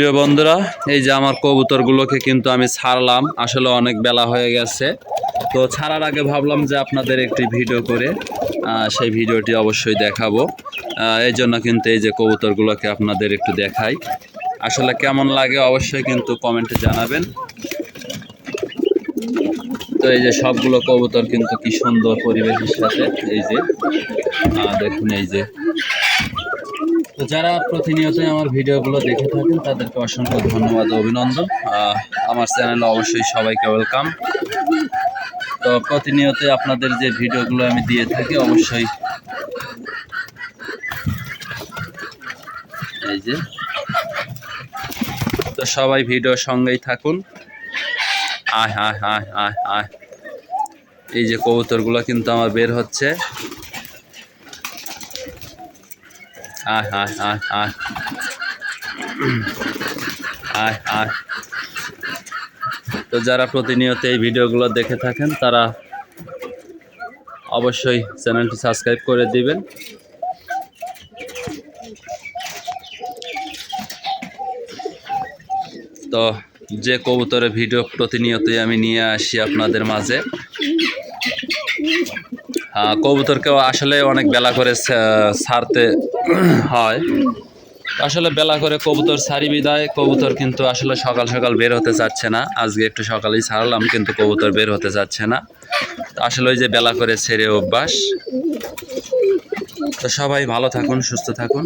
প্রিয় বন্ধুরা, এই যে আমার কবুতরগুলোকে কিন্তু আমি ছাড়লাম। আসলে অনেক বেলা হয়ে গেছে। তো ছাড়ার আগে ভাবলাম যে আপনাদের একটি ভিডিও করে সেই ভিডিওটি অবশ্যই দেখাবো। এই জন্য কিন্তু এই যে কবুতরগুলোকে আপনাদের একটু দেখাই। আসলে কেমন লাগে অবশ্যই কিন্তু কমেন্টে জানাবেন। তো এই যে সবগুলো কবুতর কিন্তু কি সুন্দর পরিবেশের সাথে, এই যে দেখুন এই যে তো যারা প্রতিনিয়তই আমার ভিডিওগুলো দেখে থাকেন, তাদেরকে অসংখ্য ধন্যবাদ অভিনন্দন। আমার চ্যানেলে অবশ্যই সবাইকে ওয়েলকাম। তো প্রতিনিয়ত আপনাদের যে ভিডিওগুলো আমি দিয়ে থাকি, অবশ্যই এই যে। তো সবাই ভিডিও সঙ্গেই থাকুন। আয় আয় আয় আয় আয়। এই যে কবুতরগুলো কিন্তু আমার বের হচ্ছে। আয় আয় আয় আয় আয় আয় তো যারা প্রতিনিয়ত এই ভিডিওগুলো দেখে থাকেন, তারা অবশ্যই চ্যানেলটি সাবস্ক্রাইব করে দিবেন। তো যে কবুতরের ভিডিও প্রতিনিয়তই আমি নিয়ে আসি আপনাদের মাঝে। কবুতরকেও আসলে অনেক বেলা করে ছাড়তে হয়। আসলে বেলা করে কবুতর ছাড়ি বিদায়, কবুতর কিন্তু আসলে সকাল সকাল বের হতে চাচ্ছে না। আজকে একটু সকালেই ছাড়লাম, কিন্তু কবুতর বের হতে চাচ্ছে না। আসলে ওই যে বেলা করে ছেড়ে অভ্যাস। তো সবাই ভালো থাকুন, সুস্থ থাকুন।